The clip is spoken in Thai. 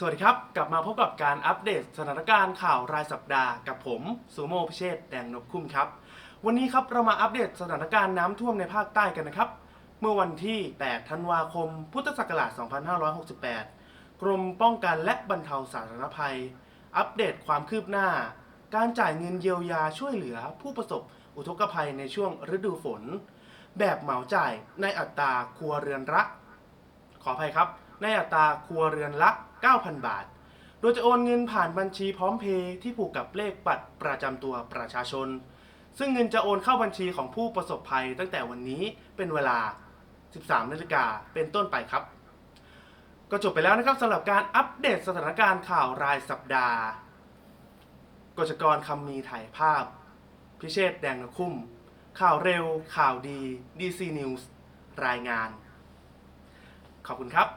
สวัสดีครับ กลับมาพบกับการอัปเดตสถานการณ์ข่าวรายสัปดาห์กับผมสุโมพิเชษแดงนกคุ้มครับ วันนี้ครับเรามาอัปเดตสถานการณ์น้ำท่วมในภาคใต้กันนะครับ เมื่อวันที่ 8 ธันวาคม พุทธศักราช 2568 กรมป้องกันและบรรเทาสาธารณภัย อัปเดตความคืบหน้า การจ่ายเงินเยียวยาช่วยเหลือผู้ประสบอุทกภัยในช่วงฤดูฝน แบบเหมาจ่ายในอัตราครัวเรือนละขออภัยครับ ในอัตราครัวเรือนละ 9,000 บาท โดยจะโอนเงินผ่านบัญชีพร้อมเพย์ที่ผูกกับเลขบัตรประจำตัวประชาชน ซึ่งเงินจะโอนเข้าบัญชีของผู้ประสบภัยตั้งแต่วันนี้เป็นเวลา 13นาฬิกาเป็นต้นไปครับ ก็จบไปแล้วนะครับสำหรับการอัปเดตสถานการณ์ข่าวรายสัปดาห์กจกรคำมีถ่ายภาพ พิเชษฐ์แดงนคุ้ม ข่าวเร็ว ข่าวดี DC News รายงาน ขอบคุณครับ